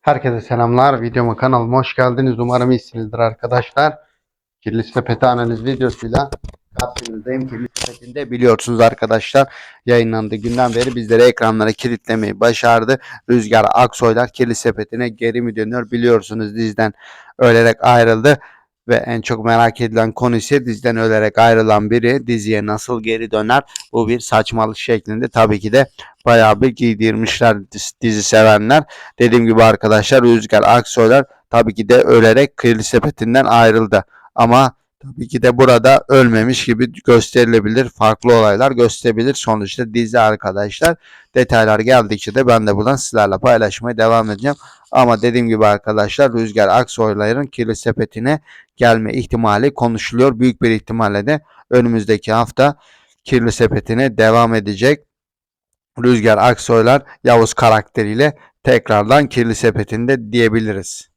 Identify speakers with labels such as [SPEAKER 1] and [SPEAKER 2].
[SPEAKER 1] Herkese selamlar. Videoma kanalıma hoş geldiniz. Umarım iyisinizdir arkadaşlar. Kirli sepeti analiz videosuyla karşınızdayım. Kirli sepetinde biliyorsunuz arkadaşlar yayınlandığı günden beri bizlere ekranlara kilitlemeyi başardı. Rüzgar Aksoylar kirli sepetine geri mi dönüyor biliyorsunuz diziden ölerek ayrıldı. Ve en çok merak edilen konu ise diziden ölerek ayrılan biri diziye nasıl geri döner? Bu bir saçmalık şeklinde tabii ki de bayağı bir giydirmişler dizi sevenler. Dediğim gibi arkadaşlar Rüzgar Aksoylar tabii ki de ölerek kirli sepetinden ayrıldı. Ama tabii ki de burada ölmemiş gibi gösterilebilir. Farklı olaylar gösterebilir. Sonuçta dizi arkadaşlar. Detaylar geldikçe de ben de buradan sizlerle paylaşmaya devam edeceğim. Ama dediğim gibi arkadaşlar Rüzgar Aksoylar'ın kirli sepetine gelme ihtimali konuşuluyor. Büyük bir ihtimalle de önümüzdeki hafta kirli sepetine devam edecek. Rüzgar Aksoylar Yavuz karakteriyle tekrardan kirli sepetinde diyebiliriz.